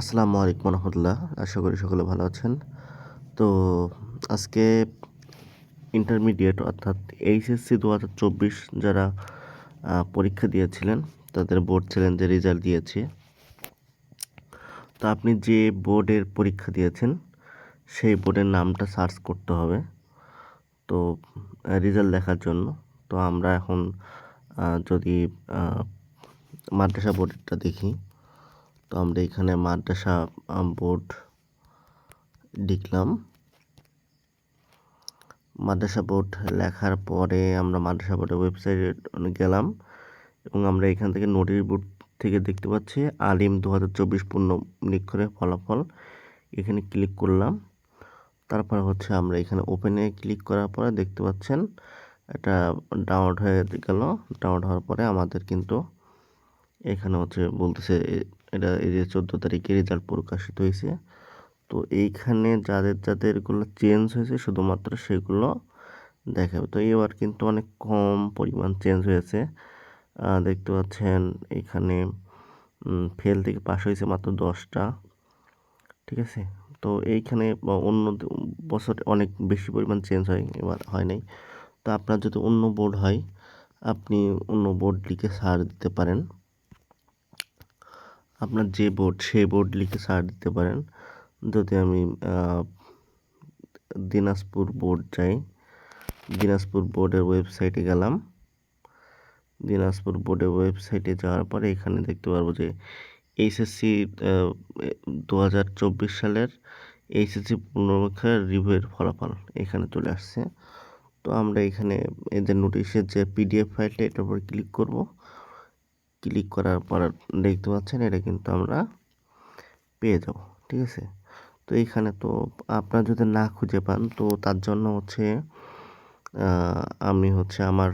আসসালামু আলাইকুম রহমতুল্লাহ। আশা করি সকলে ভালো আছেন। তো আজকে ইন্টারমিডিয়েট অর্থাৎ এইচএসসি দু হাজার চব্বিশ যারা পরীক্ষা দিয়েছিলেন, তাদের বোর্ড চ্যালেঞ্জের রেজাল্ট দিয়েছে। তো আপনি যে বোর্ডের পরীক্ষা দিয়েছেন, সেই বোর্ডের নামটা সার্চ করতে হবে। তো রেজাল্ট দেখার জন্য। তো আমরা এখন যদি মাদ্রাসা বোর্ডটা দেখি। তো আমরা এখানে মাদ্রাসা বোর্ড লিখলাম মাদ্রাসা বোর্ড লেখার পরে আমরা মাদ্রাসা বোর্ডের ওয়েবসাইটে গেলাম এবং আমরা এখান থেকে নোটিশ বোর্ড থেকে দেখতে পাচ্ছি আলিম দু হাজার চব্বিশ পূর্ণ নিক্ষরের ফলাফল। এখানে ক্লিক করলাম। তারপর হচ্ছে আমরা এখানে ওপেনে ক্লিক করার পরে দেখতে পাচ্ছেন এটা ডাউনলোড হয়ে গেল। ডাউনলোড হওয়ার পরে আমাদের কিন্তু এখানে হচ্ছে বলতেছে এটা এই যে চোদ্দ তারিখে রেজাল্ট প্রকাশিত হয়েছে। তো এইখানে যাদের যাদেরগুলো চেঞ্জ হয়েছে, শুধুমাত্র সেগুলো দেখাবে। তো এবার কিন্তু অনেক কম পরিমাণ চেঞ্জ হয়েছে। দেখতে পাচ্ছেন এখানে ফেল থেকে পাস হয়েছে মাত্র দশটা। ঠিক আছে? তো এইখানে অন্য বছর অনেক বেশি পরিমাণ চেঞ্জ হয়, এবার হয় নাই। তো আপনার যদি অন্য বোর্ড হয়, আপনি অন্য বোর্ড লিখে সার দিতে পারেন। আপনার যে বোর্ড সেই বোর্ড লিখে সার দিতে পারেন। যদি আমি দিনাজপুর বোর্ড যাই, দিনাজপুর বোর্ডের ওয়েবসাইটে গেলাম। দিনাজপুর বোর্ডের ওয়েবসাইটে যাওয়ার পরে এখানে দেখতে পারব যে এইচএসসি দু হাজার চব্বিশ সালের এইচএসসি পুনর্মুখের রিভিউয়ের ফলাফল এখানে চলে আসছে। তো আমরা এখানে এদের নোটিশের যে পিডিএফ ফাইলটা এটার উপর ক্লিক করব। ক্লিক করার পর দেখতে পাচ্ছেন, এটা কিন্তু আমরা পেয়ে যাব, ঠিক আছে? তো এইখানে তো আপনারা যদি না খুঁজে পান, তো তার জন্য হচ্ছে আমি হচ্ছে আমার,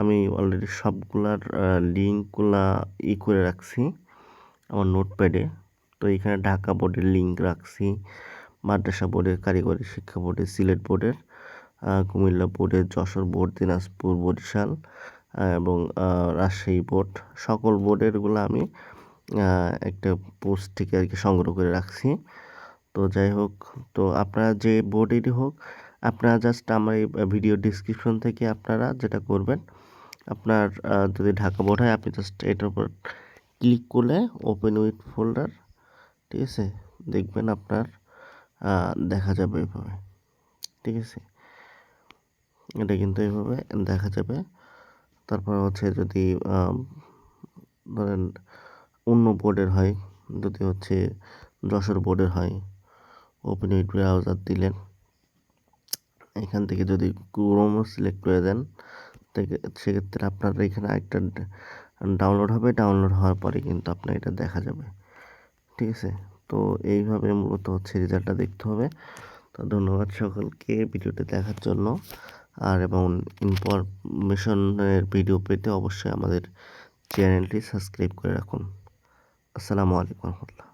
আমি অলরেডি সবগুলার লিঙ্কগুলা ই করে রাখছি, আমার নোটপ্যাডে তো এখানে ঢাকা বোর্ডের লিঙ্ক রাখছি, মাদ্রাসা বোর্ডের কারিগরি শিক্ষা বোর্ডের সিলেট বোর্ডের কুমিল্লা বোর্ডের যশোর বোর্ড দিনাজপুর বরিশাল এবং রাজশাহী বোর্ড, সকল বোর্ডেরগুলো আমি একটা পোস্ট থেকে আর কি সংগ্রহ করে রাখছি। তো যাই হোক, তো আপনারা যে বোর্ডেরই হোক, আপনারা জাস্ট আমার এই ভিডিও ডিসক্রিপশন থেকে আপনারা যেটা করবেন, আপনার যদি ঢাকা বোর্ড হয়, আপনি জাস্ট এটার উপর ক্লিক করলে ওপেন উইথ ফোল্ডার ঠিক আছে? দেখবেন আপনার দেখা যাবে এইভাবে ঠিক আছে? এটা কিন্তু এইভাবে দেখা যাবে। তারপর হচ্ছে যদি ধরেন অন্য বোর্ডের হয়, যদি হচ্ছে যশোর বোর্ডের হয় ওপেন উইথ ব্রাউজার দিলেন, এখান থেকে যদি ক্রোমো সিলেক্ট করে দেন সেক্ষেত্রে আপনার এখানে একটা ডাউনলোড হবে ডাউনলোড হওয়ার পরে কিন্তু আপনার এটা দেখা যাবে। ঠিক আছে? তো এইভাবে মূলত হচ্ছে রেজাল্টটা দেখতে হবে। ধন্যবাদ সকলকে ভিডিওটি দেখার জন্য। আর এবং ইনফরমেশনের ভিডিও পেতে অবশ্যই আমাদের চ্যানেলটি সাবস্ক্রাইব করে রাখুন। আসসালামু আলাইকুম রহমতুল্লাহ।